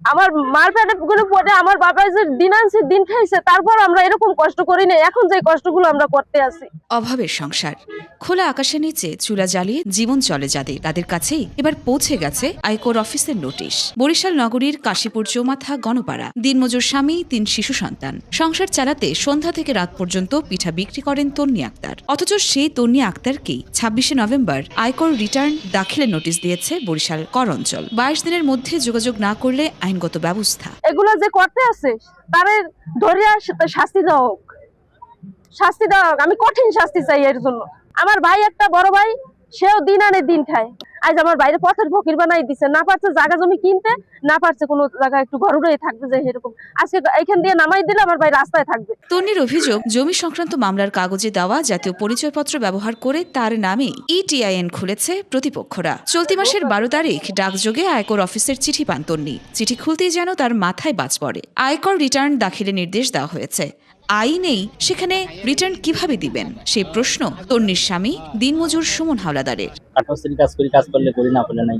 আমার মার পেটে পুকুরে পড়ে, আমার বাবা যে দিন আনছে, দিন খাইছে, তারপর আমরা এরকম কষ্ট করি না এখন যে কষ্টগুলো আমরা করতে আছি। অভাবের সংসার। খোলা আকাশের নিচে চুলা জ্বালিয়ে জীবন চলে যাদের, তাদের কাছেই এবার পৌঁছে গেছে আয়কর অফিসের নোটিশ। বরিশাল নগরীর কাশীপুর চৌমাথা গণপাড়া। দিনমজুর স্বামী, তিন শিশু সন্তান। সংসার চালাতে সন্ধ্যা থেকে রাত পর্যন্ত পিঠা বিক্রি করেন তন্নি আক্তার। অথচ সেই তন্নি আক্তারকেই ছাব্বিশে নভেম্বর আয়কর রিটার্ন দাখিলের নোটিশ দিয়েছে বরিশাল কর অঞ্চল। বাইশ দিনের মধ্যে যোগাযোগ না করলে আইনগত ব্যবস্থা। এগুলো যে করতে আছে, তারে ধরিয়া শাস্তি দেওয়া হোক। শাস্তি দেওয়া আমি কঠিন শাস্তি চাই এর জন্য। আমার ভাই একটা বড় ভাই সেও দিন আনে দিন খায়। আজ আমার বাইরে পথের ফকির বানাই দিছে। না পারছে জায়গা জমি কিনতে, না পারছে কোনো জায়গায় একটু ঘর উড়ে থাকতে যায় এরকম আজকে এখান দিয়ে নামাই দিলে আমার ভাই রাস্তায় থাকবে। তন্নির অভিযোগ, জমি সংক্রান্ত মামলার কাগজে দেওয়া জাতীয় পরিচয়পত্র ব্যবহার করে তার নামে ইটিআইএন খুলেছে প্রতিপক্ষরা। চলতি মাসের বারো তারিখ ডাকযোগে আয়কর অফিসের চিঠি পান তন্নি। চিঠি খুলতেই যেন তার মাথায় বাজ পড়ে। আয়কর রিটার্ন দাখিলের নির্দেশ দেওয়া হয়েছে। আইনেই সেখানে রিটার্ন কীভাবে দিবেন? সেই প্রশ্ন তন্নির স্বামী, দিনমজুর সুমন হাওলাদারের। কাজ করি, কাজ করলে করি না, করলে নাই।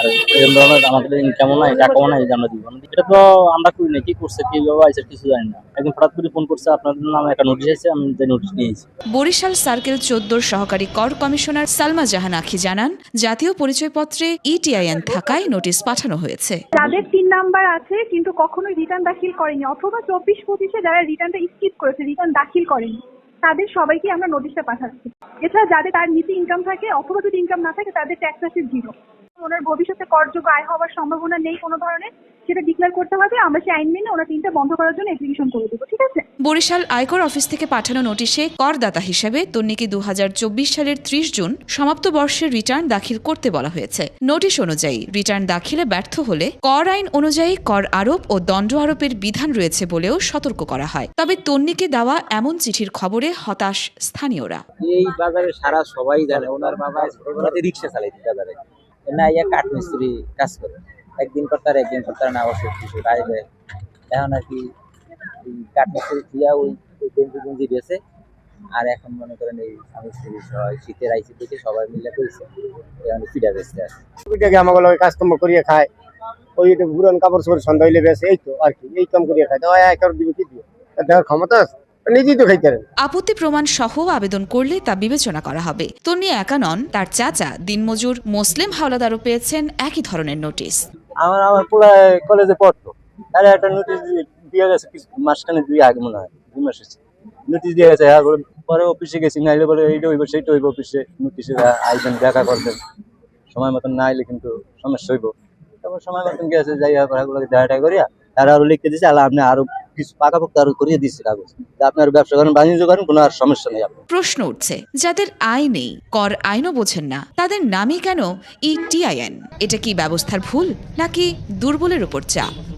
আর এরকম ধরনের আমাদের ইনকামও নাই? টাকাও নাই যে আমরা দিব। না। এটা তো আমরা করি না কি করছে কি আইসে কিছু জানি না। একদিন হঠাৎ করে ফোন করছে আপনাদের নামে একটা নোটিশ আছে আমি যে নোটিশ নিয়েছি বরিশাল সার্কেল চোদ্দোর সহকারী কর কমিশনার সালমা জাহান আখি জানান জাতীয় পরিচয়পত্রে ইটিআইএন থাকায় নোটিশ পাঠানো হয়েছে। যাদের তিন নাম্বার আছে কিন্তু কখনোই রিটার্ন দাখিল করেনি। অথবা চব্বিশ পঁচিশে যারা রিটার্নটা স্কিপ করেছে রিটার্ন দাখিল করেনি তাদের সবাইকে আমরা নোটিশটা পাঠাচ্ছি। এছাড়া যাদের তার নিচে ইনকাম থাকে অথবা যদি ইনকাম না থাকে তাদের ট্যাক্স আছে জিরো ওনার ভবিষ্যতে করযোগ্য আয় হওয়ার সম্ভাবনা নেই কোনো ধরনের। ডিক্লেয়ার করতে হবে আমরা সেই আইন মেনে ওনার তিনটা বন্ধ করার জন্য অ্যাপ্লিকেশন করে দেবো ঠিক আছে? বরিশাল আয়কর অফিস থেকে পাঠানো নোটিশে করদাতা হিসেবে তন্নিকে দু সালের ত্রিশ জুন সমাপ্ত বর্ষের রিটার্ন দাখিল করতে বলা হয়েছে। নোটিশ অনুযায়ী রিটার্ন দাখিলে ব্যর্থ হলে কর আইন অনুযায়ী কর আরোপ ও দণ্ড আরোপের বিধান রয়েছে বলেও সতর্ক করা হয়। তবে তন্নিকে দেওয়া এমন চিঠির খবরে হতাশ স্থানীয়রা। এই বাজারে সারা সবাই জানে ওনার বাবা রিক্সা চালাইতে বাজারে। না ইয়া কাঠ মিস্ত্রি কাজ করে। একদিন করতার একদিন করতার না অসুখ কিছু আইবে এখন আর কি এই দিয়া ওই ওই গেঞ্জি গেঞ্জি বেছে আর এখন মনে করেন এই স্বামী স্ত্রী সবাই শীতের আইসি থেকে সবাই মিলে করেছে এখন পিঠা বেচতে আসে। আমাকে লগে কাজকর্ম করিয়ে খায় ওই এটা পুরান কাপড় চোপড় সন্ধ্যা হইলে বেশ এই তো আর কি এই কাম করিয়ে খায় তো ওই এক দিবে কি দিয়ে তার দেওয়ার ক্ষমতা আছে নিজেই তো খাইতে পারে আপত্তি প্রমাণ সহ আবেদন করলে তা বিবেচনা করা হবে। তন্নি একা নন তার চাচা দিনমজুর মুসলিম হাওলাদারও পেয়েছেন একই ধরনের নোটিশ। আমার আমার পুরো কলেজে পড়তো। তাহলে একটা নোটিশ দিয়ে গেছে কিছু মাসখানে দুই আগে মনে হয়, দুই মাস হচ্ছে নোটিশ দিয়ে গেছে হ্যাঁ পরে- অফিসে গেছি না নাইলে বলে এইটা হইব, সেইটা হইব অফিসে নোটিশে আইবেন, দেখা করবেন। সময় মতন না আইলে কিন্তু সমস্যা হইব। তারপর সময় মতন গেছে, যাই পড়াগুলোকে দেখা করিয়া তারা আরও লিখতে দিছে, আল্লাহ আপনি আরও পাকাপোক্ত আরও সমস্যা নেই আপনার। প্রশ্ন উঠছে, যাদের আয় নেই, কর আইনও বোঝেন না, তাদের নামই কেন ইটিআইএন এটা কি ব্যবস্থার ভুল, নাকি দুর্বলের উপর চাপ?